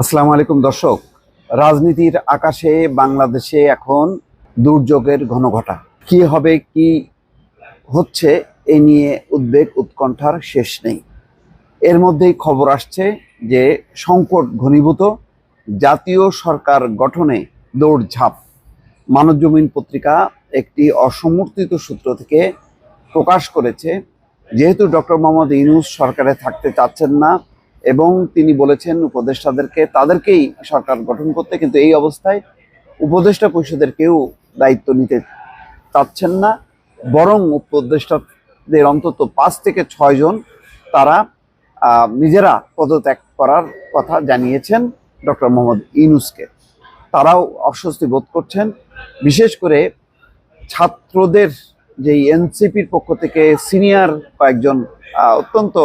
আসসালামু আলাইকুম, দর্শক। রাজনীতির আকাশে বাংলাদেশে এখন দুর্যোগের ঘনঘটা। কি হবে, কি হচ্ছে, এ নিয়ে উদ্বেগ, উৎকণ্ঠার শেষ নেই। এর মধ্যেই খবর আসছে যে সংকট ঘনীভূত, জাতীয় সরকার গঠনে দৌড়ঝাঁপ। মানবজমিন পত্রিকা একটি অসমর্থিত সূত্র থেকে প্রকাশ করেছে, যেহেতু ডক্টর মোহাম্মদ ইউনুস সরকারে থাকতে চাচ্ছেন না এবং তিনি বলেছেন উপদেষ্টাদেরকে, তাদেরকেই সরকার গঠন করতে, কিন্তু এই অবস্থায় উপদেষ্টা পরিষদের কেউ দায়িত্ব নিতে চাচ্ছেন না। বরং উপদেষ্টাদের অন্তত পাঁচ থেকে ছয়জন তারা নিজেরা পদত্যাগ করার কথা জানিয়েছেন ডক্টর মোহাম্মদ ইনুসকে তারাও অস্বস্তি বোধ করছেন। বিশেষ করে ছাত্রদের যেই এনসিপির পক্ষ থেকে সিনিয়র কয়েকজন অত্যন্ত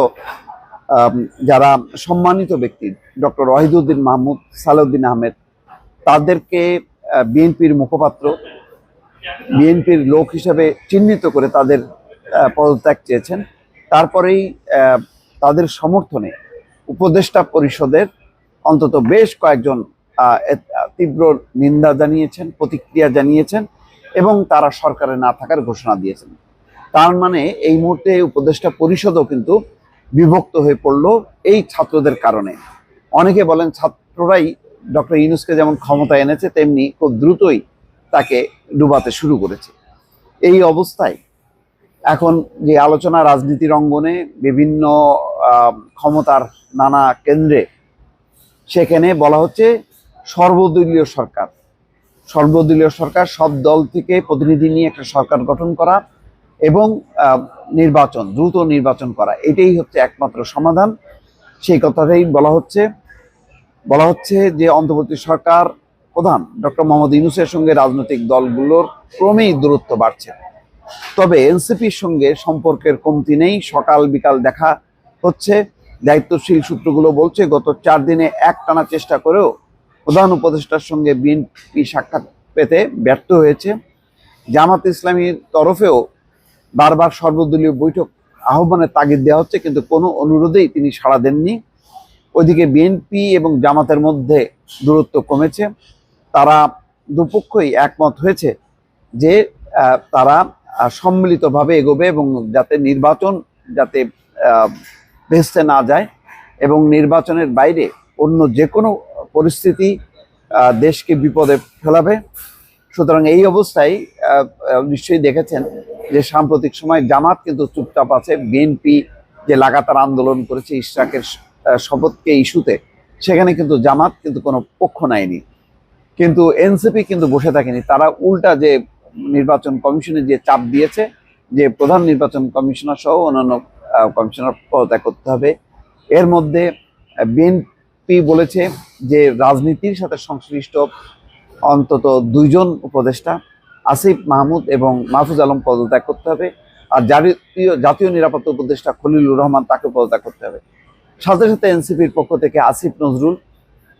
যারা সম্মানিত ব্যক্তি, ডক্টর ওয়াহিদুদ্দিন মাহমুদ, সালাউদ্দিন আহমেদ, তাদেরকে বিএনপির মুখপাত্র, বিএনপির লোক হিসেবে চিহ্নিত করে তাদের পদত্যাগ চেয়েছেন। তারপরেই তাদের সমর্থনে উপদেষ্টা পরিষদের অন্তত বেশ কয়েকজন তীব্র নিন্দা জানিয়েছেন, প্রতিক্রিয়া জানিয়েছেন এবং তারা সরকারে না থাকার ঘোষণা দিয়েছেন। তার মানে এই মুহূর্তে উপদেষ্টা পরিষদও কিন্তু বিভক্ত হয়ে পড়ল এই ছাত্রদের কারণে। অনেকে বলেন ছাত্ররাই ডক্টর ইউনুসকে যেমন ক্ষমতা এনেছে, তেমনি খুব দ্রুতই তাকে ডুবাতে শুরু করেছে। এই অবস্থায় এখন যে আলোচনা, রাজনীতির অঙ্গনে বিভিন্ন ক্ষমতার নানা কেন্দ্রে সেখানে বলা হচ্ছে সর্বদলীয় সরকার। সর্বদলীয় সরকার সব দল থেকে প্রতিনিধি নিয়ে একটা সরকার গঠন করা এবং নির্বাচন, দ্রুত নির্বাচন করা, এটাই হচ্ছে একমাত্র সমাধান। সেই কথাটাই বলা হচ্ছে বলা হচ্ছে যে অন্তর্বর্তী সরকার প্রধান ডক্টর মোহাম্মদ ইউনুসের সঙ্গে রাজনৈতিক দলগুলোর ক্রমেই দূরত্ব বাড়ছে। তবে এনসিপির সঙ্গে সম্পর্কের কমতি নেই, সকাল বিকাল দেখা হচ্ছে। দায়িত্বশীল সূত্রগুলো বলছে, গত চার দিনে এক টানা চেষ্টা করেও প্রধান উপদেষ্টার সঙ্গে বিএনপি সাক্ষাৎ পেতে ব্যর্থ হয়েছে। জামাত ইসলামীর তরফেও বারবার সর্বদলীয় বৈঠক আহ্বানের তাগিদ দেওয়া হচ্ছে, কিন্তু কোনো অনুরোধেই তিনি সাড়া দেননি। ওইদিকে বিএনপি এবং জামাতের মধ্যে দূরত্ব কমেছে। তারা দুপক্ষই একমত হয়েছে যে তারা সম্মিলিতভাবে এগোবে এবং যাতে নির্বাচন যাতে ভেস্তে না যায় এবং নির্বাচনের বাইরে অন্য যে কোনো পরিস্থিতি দেশকে বিপদে ফেলাবে। সুতরাং এই অবস্থায় নিশ্চয়ই দেখেছেন যে সাম্প্রতিক সময় জামাত কিন্তু চুপচাপ আছে, বিএনপি যে লাগাতার আন্দোলন করেছে ইশরাকের শপথকে ইস্যুতে, সেখানে কিন্তু জামাত কিন্তু কোনো পক্ষ নেয়নি। কিন্তু এনসিপি কিন্তু বসে থাকেনি। তারা উল্টা যে নির্বাচন কমিশনে যে চাপ দিয়েছে, যে প্রধান নির্বাচন কমিশনার সহ অন্যান্য কমিশনার পদত্যাগ করতে হবে। এর মধ্যে বিএনপি বলেছে যে রাজনীতির সাথে সংশ্লিষ্ট অন্তত দুইজন উপদেষ্টা আসিফ মাহমুদ এবং মাহফুজ আলম পদত্যাগ করতে হবে। আর জাতীয় জাতীয় নিরাপত্তা উপদেষ্টা খলিলুর রহমান তাকে পদত্যাগ করতে হবে। সাথে সাথে এনসিপির পক্ষ থেকে আসিফ নজরুল,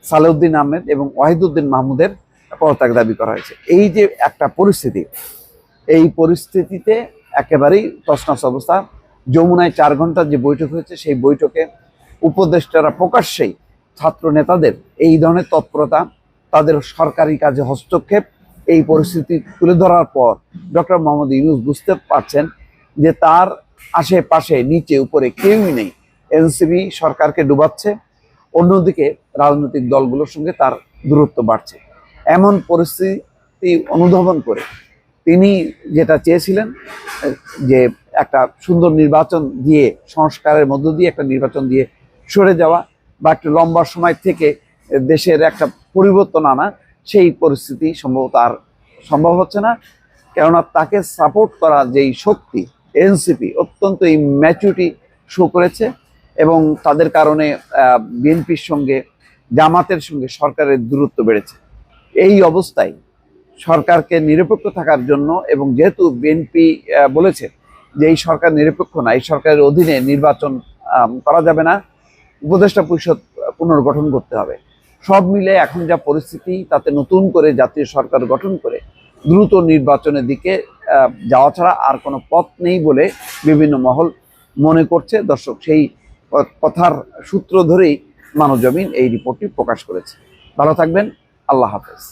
সালেউদ্দিন আহমেদ এবং ওয়াহিদুদ্দিন মাহমুদের পদত্যাগ দাবি করা হয়েছে। এই যে একটা পরিস্থিতি, এই পরিস্থিতিতে একেবারেই তছনছ অবস্থা। যমুনায় চার ঘণ্টার যে বৈঠক হয়েছে, সেই বৈঠকে উপদেষ্টারা প্রকাশ্যেই ছাত্র নেতাদের এই ধরনের তৎপরতা, তাদের সরকারি কাজে হস্তক্ষেপ এই পরিস্থিতি তুলে ধরার পর ডক্টর মোহাম্মদ ইউনুস বুঝতে পারছেন যে তার আশেপাশে, নিচে, উপরে কেউই নেই। এনসিবি সরকারকে ডুবাচ্ছে, অন্যদিকে রাজনৈতিক দলগুলোর সঙ্গে তার দূরত্ব বাড়ছে। এমন পরিস্থিতি অনুধাবন করে তিনি যেটা চেয়েছিলেন, যে একটা সুন্দর নির্বাচন দিয়ে, সংস্কারের মধ্য দিয়ে একটা নির্বাচন দিয়ে সরে যাওয়া বা একটু লম্বা সময় থেকে দেশের একটা পরিবর্তন আনা সেই পরিস্থিতি সম্ভবত আর সম্ভব হচ্ছে না। কেননা তাকে সাপোর্ট করা যেই শক্তি এনসিপি অত্যন্ত এই ম্যাচুরিটি শো করেছে এবং তাদের কারণে বিএনপির সঙ্গে, জামাতের সঙ্গে সরকারের দূরত্ব বেড়েছে। এই অবস্থায় সরকারকে নিরপেক্ষ থাকার জন্য এবং যেহেতু বিএনপি বলেছে যে এই সরকার নিরপেক্ষ না, এই সরকারের অধীনে নির্বাচন করা যাবে না, উপদেষ্টা পরিষদ পুনর্গঠন করতে হবে। সব মিলে এখন যা পরিস্থিতি, তাতে নতুন করে জাতীয় সরকার গঠন করে দ্রুত নির্বাচনের দিকে যাওয়া ছাড়া আর কোনো পথ নেই বলে বিভিন্ন মহল মনে করছে। দর্শক, সেই কথার সূত্র ধরেই মানবজমিন এই রিপোর্টটি প্রকাশ করেছে। ভালো থাকবেন, আল্লাহ হাফেজ।